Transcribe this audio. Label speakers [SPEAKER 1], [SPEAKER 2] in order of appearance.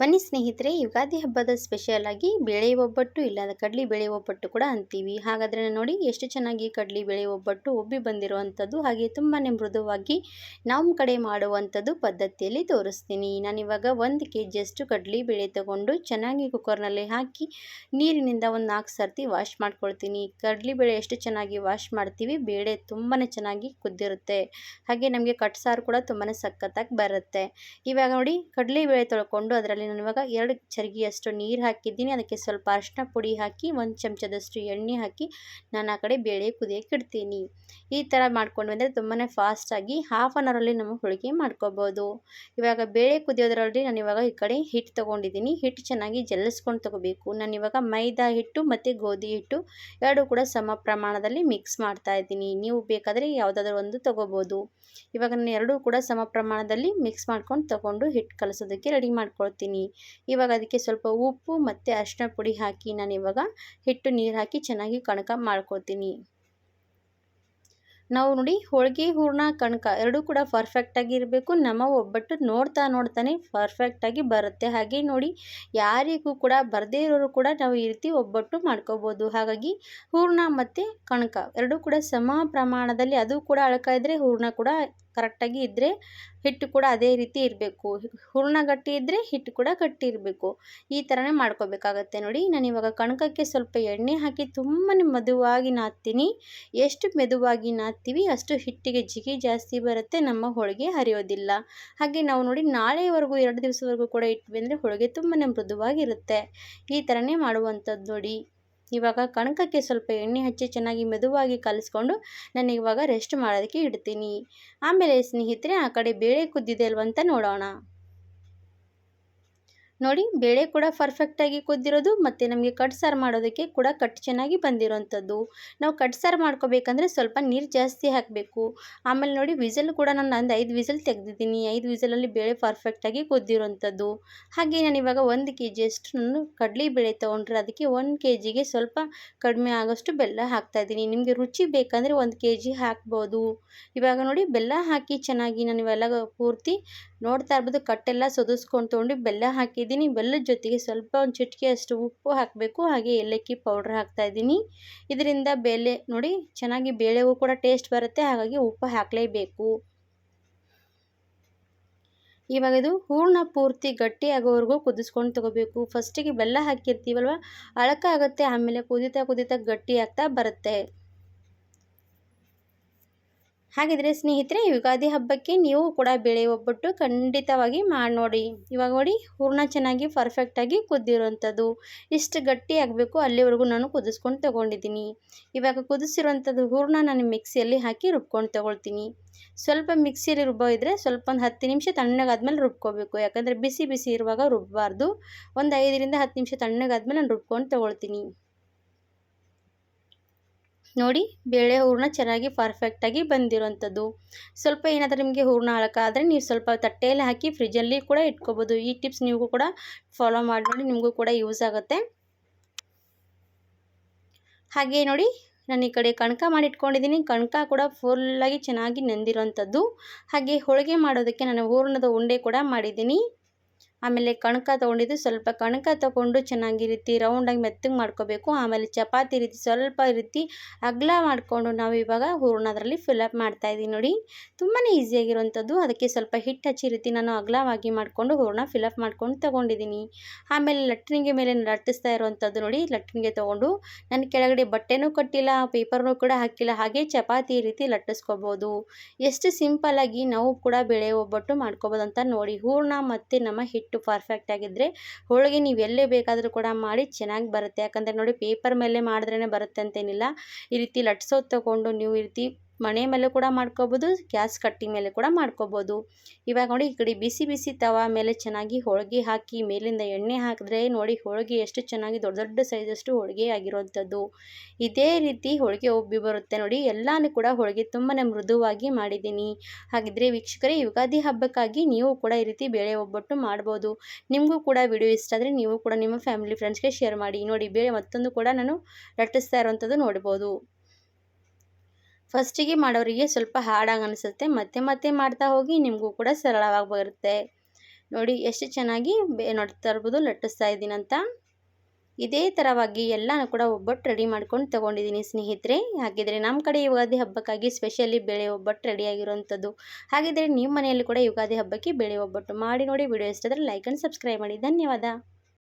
[SPEAKER 1] ಬನ್ನಿ ಸ್ನೇಹಿತರೆ, ಯುಗಾದಿ ಹಬ್ಬದ ಸ್ಪೆಷಲ್ ಆಗಿ ಬೇಳೆ ಒಬ್ಬಟ್ಟು ಇಲ್ಲ ಕಡ್ಲಿ ಬೇಳೆ ಒಬ್ಬಟ್ಟು ಕೂಡ ಅಂತೀವಿ. ಹಾಗಾದರೆ ನೋಡಿ ಎಷ್ಟು ಚೆನ್ನಾಗಿ ಕಡ್ಲಿ ಬೇಳೆ ಒಬ್ಬಟ್ಟು ಒಬ್ಬಿ ಬಂದಿರುವಂಥದ್ದು, ಹಾಗೆ ತುಂಬಾ ಮೃದುವಾಗಿ ನಮ್ಮ ಕಡೆ ಮಾಡುವಂಥದ್ದು ಪದ್ಧತಿಯಲ್ಲಿ ತೋರಿಸ್ತೀನಿ. ನಾನಿವಾಗ ಒಂದು ಕೆ ಜಿಯಷ್ಟು ಕಡ್ಲಿ ಬೇಳೆ ತಗೊಂಡು ಚೆನ್ನಾಗಿ ಕುಕ್ಕರ್ನಲ್ಲಿ ಹಾಕಿ ನೀರಿನಿಂದ ಒಂದು ನಾಲ್ಕು ಸರ್ತಿ ವಾಶ್ ಮಾಡ್ಕೊಳ್ತೀನಿ. ಕಡ್ಲಿ ಬೇಳೆ ಎಷ್ಟು ಚೆನ್ನಾಗಿ ವಾಶ್ ಮಾಡ್ತೀವಿ, ಬೇಳೆ ತುಂಬಾ ಚೆನ್ನಾಗಿ ಕುದ್ದಿರುತ್ತೆ. ಹಾಗೆ ನಮಗೆ ಕಟ್ ಸಾರು ಕೂಡ ತುಂಬಾ ಸಖತ್ತಾಗಿ ಬರುತ್ತೆ. ಇವಾಗ ನೋಡಿ ಕಡ್ಲಿ ಬೇಳೆ ತೊಳ್ಕೊಂಡು ಅದರಲ್ಲಿ ನಾನು ಇವಾಗ ಎರಡು ಚರ್ಗಿಯಷ್ಟು ನೀರು ಹಾಕಿದ್ದೀನಿ. ಅದಕ್ಕೆ ಸ್ವಲ್ಪ ಅರಿಶಿನ ಪುಡಿ ಹಾಕಿ, ಒಂದು ಚಮಚದಷ್ಟು ಎಣ್ಣೆ ಹಾಕಿ, ನಾನು ಆ ಕಡೆ ಬೇಳೆ ಕುದಿಯೋಕೆ ಇಡ್ತೀನಿ. ಈ ಥರ ಮಾಡ್ಕೊಂಡು ಬಂದರೆ ತುಂಬಾ ಫಾಸ್ಟಾಗಿ ಹಾಫ್ ಆನ್ ಅವರಲ್ಲಿ ನಮ್ಮ ಹೋಳಿಗೆ ಮಾಡ್ಕೋಬೋದು. ಇವಾಗ ಬೇಳೆ ಕುದಿಯೋದ್ರಲ್ಲಿ ನಾನು ಇವಾಗ ಈ ಕಡೆ ಹಿಟ್ಟು ತೊಗೊಂಡಿದ್ದೀನಿ. ಹಿಟ್ಟು ಚೆನ್ನಾಗಿ ಜಲ್ಲಿಸ್ಕೊಂಡು ತೊಗೋಬೇಕು. ನಾನು ಇವಾಗ ಮೈದಾ ಹಿಟ್ಟು ಮತ್ತು ಗೋಧಿ ಹಿಟ್ಟು ಎರಡೂ ಕೂಡ ಸಮ ಪ್ರಮಾಣದಲ್ಲಿ ಮಿಕ್ಸ್ ಮಾಡ್ತಾ ಇದ್ದೀನಿ. ನೀವು ಬೇಕಾದರೆ ಯಾವುದಾದ್ರೂ ಒಂದು ತೊಗೋಬೋದು. ಇವಾಗ ನಾನು ಎರಡೂ ಕೂಡ ಸಮ ಪ್ರಮಾಣದಲ್ಲಿ ಮಿಕ್ಸ್ ಮಾಡ್ಕೊಂಡು ತೊಗೊಂಡು ಹಿಟ್ಟು ಕಲಸೋದಕ್ಕೆ ರೆಡಿ ಮಾಡ್ಕೊಳ್ತೀನಿ. ಇವಾಗ ಅದಕ್ಕೆ ಸ್ವಲ್ಪ ಉಪ್ಪು ಮತ್ತು ಅರಿಶಿನ ಪುಡಿ ಹಾಕಿ ನಾನು ಇವಾಗ ಹಿಟ್ಟು ನೀರು ಹಾಕಿ ಚೆನ್ನಾಗಿ ಕಣಕ ಮಾಡ್ಕೊತೀನಿ. ನಾವು ನೋಡಿ ಹೋಳಿಗೆ, ಹೂರ್ಣ, ಕಣಕ ಎರಡೂ ಕೂಡ ಪರ್ಫೆಕ್ಟಾಗಿ ಇರಬೇಕು. ನಮ್ಮ ಒಬ್ಬಟ್ಟು ನೋಡ್ತಾ ನೋಡ್ತಾನೆ ಪರ್ಫೆಕ್ಟಾಗಿ ಬರುತ್ತೆ. ಹಾಗೆ ನೋಡಿ ಯಾರಿಗೂ ಕೂಡ ಬರದೇ ಇರೋರು ಕೂಡ ನಾವು ಈ ರೀತಿ ಒಬ್ಬಟ್ಟು ಮಾಡ್ಕೋಬೋದು. ಹಾಗಾಗಿ ಹೂರ್ಣ ಮತ್ತು ಕಣಕ ಎರಡೂ ಕೂಡ ಸಮ ಪ್ರಮಾಣದಲ್ಲಿ ಅದು ಕೂಡ ಅಳಕ ಇದ್ದರೆ ಹೂರ್ಣ ಕೂಡ ಕರೆಕ್ಟಾಗಿ ಇದ್ದರೆ ಹಿಟ್ಟು ಕೂಡ ಅದೇ ರೀತಿ ಇರಬೇಕು. ಹೂರಣ ಗಟ್ಟಿ ಇದ್ದರೆ ಹಿಟ್ಟು ಕೂಡ ಗಟ್ಟಿ ಇರಬೇಕು. ಈ ಥರನೇ ಮಾಡ್ಕೋಬೇಕಾಗತ್ತೆ ನೋಡಿ. ನಾನು ಇವಾಗ ಕಣಕಕ್ಕೆ ಸ್ವಲ್ಪ ಎಣ್ಣೆ ಹಾಕಿ ತುಂಬಾ ಮೆದುವಾಗಿ ನಾದ್ತೀನಿ. ಎಷ್ಟು ಮೆದುವಾಗಿ ನಾದ್ತೀವಿ ಅಷ್ಟು ಹಿಟ್ಟಿಗೆ ಜಿಗಿ ಜಾಸ್ತಿ ಬರುತ್ತೆ, ನಮ್ಮ ಹೋಳಿಗೆ ಹರಿಯೋದಿಲ್ಲ. ಹಾಗೆ ನಾವು ನೋಡಿ ನಾಳೆವರೆಗೂ, ಎರಡು ದಿವಸವರೆಗೂ ಕೂಡ ಇಟ್ವಿ ಅಂದರೆ ಹೋಳಿಗೆ ತುಂಬಾ ಮೃದುವಾಗಿರುತ್ತೆ. ಈ ಥರನೇ ಮಾಡುವಂಥದ್ದು ನೋಡಿ. ಇವಾಗ ಕಣಕಕ್ಕೆ ಸ್ವಲ್ಪ ಎಣ್ಣೆ ಹಚ್ಚಿ ಚೆನ್ನಾಗಿ ಮೆದುವಾಗಿ ಕಲಿಸ್ಕೊಂಡು ನಾನು ಇವಾಗ ರೆಸ್ಟ್ ಮಾಡೋದಕ್ಕೆ ಇಡ್ತೀನಿ. ಆಮೇಲೆ ಸ್ನೇಹಿತರೆ, ಆ ಕಡೆ ಬೇಳೆ ಕುದ್ದಿದೆ ಅಲ್ವಂತ ನೋಡೋಣ. ನೋಡಿ, ಬೇಳೆ ಕೂಡ ಪರ್ಫೆಕ್ಟಾಗಿ ಕುದ್ದಿರೋದು ಮತ್ತು ನಮಗೆ ಕಟ್ ಸಾರು ಮಾಡೋದಕ್ಕೆ ಕೂಡ ಕಟ್ ಚೆನ್ನಾಗಿ ಬಂದಿರೋವಂಥದ್ದು ನಾವು ಕಟ್ ಸಾರು ಮಾಡ್ಕೋಬೇಕಂದ್ರೆ ಸ್ವಲ್ಪ ನೀರು ಜಾಸ್ತಿ ಹಾಕಬೇಕು. ಆಮೇಲೆ ನೋಡಿ, ವಿಸಲ್ ಕೂಡ ನಾನು ಒಂದು ಐದು ವಿಸಲ್ ತೆಗೆದಿದ್ದೀನಿ. ಐದು ವಿಸಲಲ್ಲಿ ಬೇಳೆ ಪರ್ಫೆಕ್ಟಾಗಿ ಕುದ್ದಿರೋವಂಥದ್ದು ಹಾಗೆ ನಾನು ಇವಾಗ ಒಂದು ಕೆ ಜಿಯಷ್ಟು ನಾನು ಕಡಲೆ ಬೇಳೆ ತೊಗೊಂಡ್ರೆ ಅದಕ್ಕೆ ಒಂದು ಕೆ ಜಿಗೆ ಸ್ವಲ್ಪ ಕಡಿಮೆ ಆಗೋಷ್ಟು ಬೆಲ್ಲ ಹಾಕ್ತಾ ಇದ್ದೀನಿ. ನಿಮಗೆ ರುಚಿ ಬೇಕಂದರೆ ಒಂದು ಕೆ ಜಿ ಹಾಕ್ಬೋದು. ಇವಾಗ ನೋಡಿ, ಬೆಲ್ಲ ಹಾಕಿ ಚೆನ್ನಾಗಿ ನಾನು ಇವೆಲ್ಲ ಪೂರ್ತಿ ನೋಡ್ತಾ ಇರ್ಬೋದು, ಕಟ್ಟೆಲ್ಲ ಸೊದಿಸ್ಕೊಂಡು ತೊಗೊಂಡು ಬೆಲ್ಲ ಹಾಕಿದ್ದೀನಿ. ಬೆಲ್ಲದ ಜೊತೆಗೆ ಸ್ವಲ್ಪ ಒಂದು ಚಿಟಿಕೆಯಷ್ಟು ಉಪ್ಪು ಹಾಕಬೇಕು. ಹಾಗೆ ಏಲಕ್ಕಿ ಪೌಡ್ರ್ ಹಾಕ್ತಾಯಿದ್ದೀನಿ ಇದರಿಂದ ಬೆಲೆ ನೋಡಿ, ಚೆನ್ನಾಗಿ ಬೇಳೆಗೂ ಕೂಡ ಟೇಸ್ಟ್ ಬರುತ್ತೆ. ಹಾಗಾಗಿ ಉಪ್ಪು ಹಾಕಲೇಬೇಕು. ಇವಾಗ ಇದು ಹೂರ್ಣ ಪೂರ್ತಿ ಗಟ್ಟಿ ಆಗೋವರೆಗೂ ಕುದಿಸ್ಕೊಂಡು ತಗೋಬೇಕು. ಫಸ್ಟಿಗೆ ಬೆಲ್ಲ ಹಾಕಿರ್ತೀವಲ್ವ, ಅಳಕ ಆಗುತ್ತೆ, ಆಮೇಲೆ ಕುದಿತಾ ಕುದಿತಾ ಗಟ್ಟಿ ಆಗ್ತಾ ಬರುತ್ತೆ. ಹಾಗಿದ್ರೆ ಸ್ನೇಹಿತರೆ ಯುಗಾದಿ ಹಬ್ಬಕ್ಕೆ ನೀವು ಕೂಡ ಬೇಳೆ ಒಬ್ಬಟ್ಟು ಖಂಡಿತವಾಗಿ ಮಾಡಿ ನೋಡಿ. ಇವಾಗ ನೋಡಿ, ಹೂರ್ಣ ಚೆನ್ನಾಗಿ ಪರ್ಫೆಕ್ಟಾಗಿ ಕುದ್ದಿರೋವಂಥದ್ದು. ಇಷ್ಟು ಗಟ್ಟಿ ಆಗಬೇಕು, ಅಲ್ಲಿವರೆಗೂ ನಾನು ಕುದಿಸ್ಕೊಂಡು ತೊಗೊಂಡಿದ್ದೀನಿ. ಇವಾಗ ಕುದಿಸಿರುವಂಥದ್ದು ಹೂರ್ಣ ನಾನು ಮಿಕ್ಸಿಯಲ್ಲಿ ಹಾಕಿ ರುಬ್ಕೊಂಡು ತೊಗೊಳ್ತೀನಿ. ಸ್ವಲ್ಪ ಮಿಕ್ಸಿಯಲ್ಲಿ ರುಬ್ಬೋ ಇದ್ದರೆ ಸ್ವಲ್ಪ ಒಂದು ಹತ್ತು ನಿಮಿಷ ತಣ್ಣಗಾದ್ಮೇಲೆ ರುಬ್ಕೋಬೇಕು. ಯಾಕಂದರೆ ಬಿಸಿ ಬಿಸಿ ಇರುವಾಗ ರುಬ್ಬಬಾರ್ದು ಒಂದು ಐದರಿಂದ ಹತ್ತು ನಿಮಿಷ ತಣ್ಣಗಾದ್ಮೇಲೆ ನಾನು ರುಬ್ಕೊಂಡು ತೊಗೊಳ್ತೀನಿ. ನೋಡಿ ಬೇಳೆ ಹೂರಣ ಚೆನ್ನಾಗಿ ಪರ್ಫೆಕ್ಟಾಗಿ ಬಂದಿರೋವಂಥದ್ದು. ಸ್ವಲ್ಪ ಏನಾದರೂ ನಿಮಗೆ ಹೂರಣ ಆದರೆ ನೀವು ಸ್ವಲ್ಪ ತಟ್ಟೆಯಲ್ಲಿ ಹಾಕಿ ಫ್ರಿಜ್ಜಲ್ಲಿ ಕೂಡ ಇಟ್ಕೋಬೋದು. ಈ ಟಿಪ್ಸ್ ನೀವು ಕೂಡ ಫಾಲೋ ಮಾಡಿ ನಿಮಗೂ ಕೂಡ ಯೂಸ್ ಆಗುತ್ತೆ. ಹಾಗೆ ನೋಡಿ ನಾನು ಈ ಕಡೆ ಕಣಕ ಮಾಡಿ ಇಟ್ಕೊಂಡಿದ್ದೀನಿ. ಕಣಕ ಕೂಡ ಫುಲ್ಲಾಗಿ ಚೆನ್ನಾಗಿ ನೆಂದಿರೋವಂಥದ್ದು. ಹಾಗೆ ಹೋಳಿಗೆ ಮಾಡೋದಕ್ಕೆ ನಾನು ಹೂರಣದ ಉಂಡೆ ಕೂಡ ಮಾಡಿದ್ದೀನಿ. ಆಮೇಲೆ ಕಣಕ ತೊಗೊಂಡಿದ್ದು ಸ್ವಲ್ಪ ಕಣಕ ತೊಗೊಂಡು ಚೆನ್ನಾಗಿ ರೀತಿ ರೌಂಡಾಗಿ ಮೆತ್ತಗೆ ಮಾಡ್ಕೋಬೇಕು. ಆಮೇಲೆ ಚಪಾತಿ ರೀತಿ ಸ್ವಲ್ಪ ರೀತಿ ಅಗಲ ಮಾಡಿಕೊಂಡು ನಾವು ಇವಾಗ ಹೂರಣ ಅದರಲ್ಲಿ ಫಿಲಪ್ ಮಾಡ್ತಾಯಿದ್ದೀವಿ ನೋಡಿ. ತುಂಬಾ ಈಸಿಯಾಗಿರುವಂಥದ್ದು ಅದಕ್ಕೆ ಸ್ವಲ್ಪ ಹಿಟ್ಟು ಹಚ್ಚಿ ರೀತಿ ನಾನು ಅಗಲವಾಗಿ ಮಾಡಿಕೊಂಡು ಹೂರಣ ಫಿಲಪ್ ಮಾಡ್ಕೊಂಡು ತೊಗೊಂಡಿದ್ದೀನಿ. ಆಮೇಲೆ ಲಟ್ಟಣಿಗೆ ಮೇಲೆ ಲಟ್ಟಿಸ್ತಾ ಇರುವಂಥದ್ದು ನೋಡಿ. ಲಟ್ಟಣಿಗೆ ತೊಗೊಂಡು ನಾನು ಕೆಳಗಡೆ ಬಟ್ಟೆನೂ ಕಟ್ಟಿಲ್ಲ ಪೇಪರ್ನೂ ಕೂಡ ಹಾಕಿಲ್ಲ. ಹಾಗೆ ಚಪಾತಿ ರೀತಿ ಲಟ್ಟಿಸ್ಕೋಬೋದು. ಎಷ್ಟು ಸಿಂಪಲ್ಲಾಗಿ ನಾವು ಕೂಡ ಬೆಳೆ ಒಬ್ಬಟ್ಟು ಮಾಡ್ಕೋಬೋದು ಅಂತ ನೋಡಿ. ಹೂರಣ ಮತ್ತು ನಮ್ಮ ಹಿಟ್ಟು ಪರ್ಫೆಕ್ಟ್ ಆಗಿದ್ದರೆ ಹೋಳಿಗೆ ನೀವು ಎಲ್ಲೇ ಬೇಕಾದರೂ ಕೂಡ ಮಾಡಿ ಚೆನ್ನಾಗಿ ಬರುತ್ತೆ. ಯಾಕಂದರೆ ನೋಡಿ ಪೇಪರ್ ಮೇಲೆ ಮಾಡಿದ್ರೇ ಬರುತ್ತೆ ಅಂತೇನಿಲ್ಲ ಈ ರೀತಿ ಲಟ್ಸೋದು ತೊಗೊಂಡು ನೀವು ಈ ರೀತಿ ಮಣೆ ಮೇಲೆ ಕೂಡ ಮಾಡ್ಕೋಬೋದು, ಗ್ಯಾಸ್ ಕಟ್ಟಿ ಮೇಲೆ ಕೂಡ ಮಾಡ್ಕೋಬೋದು. ಇವಾಗ ನೋಡಿ ಈ ಕಡೆ ಬಿಸಿ ಬಿಸಿ ತವ ಮೇಲೆ ಚೆನ್ನಾಗಿ ಹೋಳಿಗೆ ಹಾಕಿ ಮೇಲಿಂದ ಎಣ್ಣೆ ಹಾಕಿದ್ರೆ ನೋಡಿ ಹೋಳಿಗೆ ಎಷ್ಟು ಚೆನ್ನಾಗಿ ದೊಡ್ಡ ದೊಡ್ಡ ಸೈಜಷ್ಟು ಹೋಳಿಗೆ ಆಗಿರುವಂಥದ್ದು ಇದೇ ರೀತಿ ಹೋಳಿಗೆ ಒಬ್ಬಿ ಬರುತ್ತೆ ನೋಡಿ, ಎಲ್ಲನೂ ಕೂಡ ಹೋಳಿಗೆ ತುಂಬಾ ಮೃದುವಾಗಿ ಮಾಡಿದ್ದೀನಿ. ಹಾಗಿದ್ರೆ ವೀಕ್ಷಕರೇ, ಯುಗಾದಿ ಹಬ್ಬಕ್ಕಾಗಿ ನೀವು ಕೂಡ ಈ ರೀತಿ ಬೇಳೆ ಒಬ್ಬಟ್ಟು ಮಾಡ್ಬೋದು. ನಿಮಗೂ ಕೂಡ ವಿಡಿಯೋ ಇಷ್ಟ ಆದರೆ ನೀವು ಕೂಡ ನಿಮ್ಮ ಫ್ಯಾಮಿಲಿ ಫ್ರೆಂಡ್ಸ್ಗೆ ಶೇರ್ ಮಾಡಿ. ನೋಡಿ, ಬೇಳೆ ಮತ್ತೊಂದು ಕೂಡ ನಾನು ರಟ್ಟಿಸ್ತಾ ಇರುವಂಥದ್ದು ನೋಡ್ಬೋದು. ಫಸ್ಟಿಗೆ ಮಾಡೋರಿಗೆ ಸ್ವಲ್ಪ ಹಾಡಾಗಿ ಅನಿಸುತ್ತೆ. ಮತ್ತೆ ಮತ್ತೆ ಮಾಡ್ತಾ ಹೋಗಿ ನಿಮಗೂ ಕೂಡ ಸರಳವಾಗಿ ಬರುತ್ತೆ. ನೋಡಿ, ಎಷ್ಟು ಚೆನ್ನಾಗಿ ಬೇ ನೋಡ್ತಾ ಇರ್ಬೋದು ಲಟ್ಟಿಸ್ತಾ ಇದ್ದೀನಂತ ಇದೇ ಥರವಾಗಿ ಎಲ್ಲನೂ ಕೂಡ ಒಬ್ಬಟ್ಟು ರೆಡಿ ಮಾಡ್ಕೊಂಡು ತೊಗೊಂಡಿದ್ದೀನಿ ಸ್ನೇಹಿತರೆ. ಹಾಗಿದ್ರೆ ನಮ್ಮ ಕಡೆ ಯುಗಾದಿ ಹಬ್ಬಕ್ಕಾಗಿ ಸ್ಪೆಷಲಿ ಬೇಳೆ ಒಬ್ಬಟ್ಟು ರೆಡಿಯಾಗಿರುವಂಥದ್ದು ಹಾಗಿದ್ರೆ ನಿಮ್ಮ ಮನೆಯಲ್ಲಿ ಕೂಡ ಯುಗಾದಿ ಹಬ್ಬಕ್ಕೆ ಬೇಳೆ ಒಬ್ಬಟ್ಟು ಮಾಡಿ ನೋಡಿ. ವಿಡಿಯೋ ಇಷ್ಟಾದರೆ ಲೈಕ್ ಆ್ಯಂಡ್ ಸಬ್ಸ್ಕ್ರೈಬ್ ಮಾಡಿ. ಧನ್ಯವಾದ.